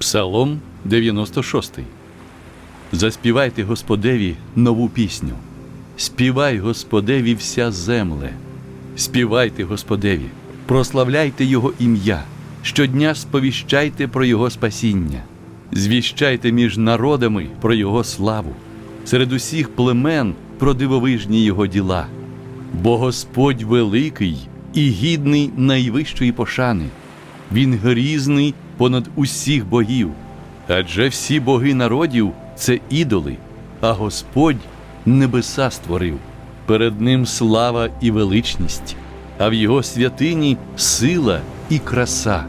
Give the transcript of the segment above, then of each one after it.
Псалом 96. Заспівайте Господеві нову пісню. Співай Господеві вся земле. Співайте Господеві, прославляйте Його ім'я. Щодня сповіщайте про Його спасіння. Звіщайте між народами про Його славу, серед усіх племен про дивовижні Його діла. Бо Господь великий і гідний найвищої пошани. Він грізний понад усіх богів. Адже всі боги народів це ідоли, а Господь небеса створив. Перед ним слава і величність, а в його святині сила і краса.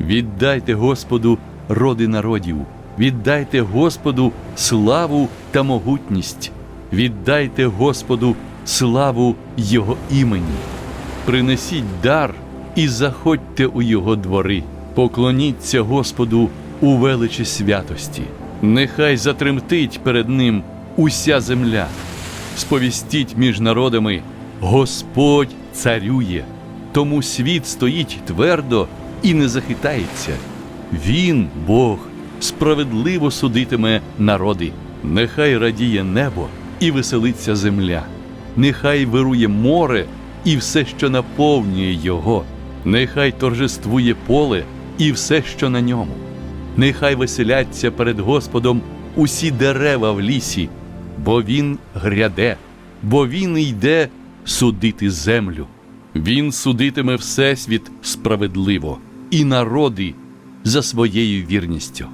Віддайте Господу роди народів, віддайте Господу славу та могутність, віддайте Господу славу Його імені. Принесіть дар і заходьте у Його двори, поклоніться Господу у величі святості. Нехай затремтить перед Ним уся земля. Сповістіть між народами, Господь царює, тому світ стоїть твердо і не захитається. Він, Бог, справедливо судитиме народи. Нехай радіє небо і веселиться земля. Нехай вирує море і все, що наповнює його. Нехай торжествує поле і все, що на ньому. Нехай веселяться перед Господом усі дерева в лісі, бо Він гряде, бо Він йде судити землю. Він судитиме всесвіт справедливо і народи за своєю вірністю.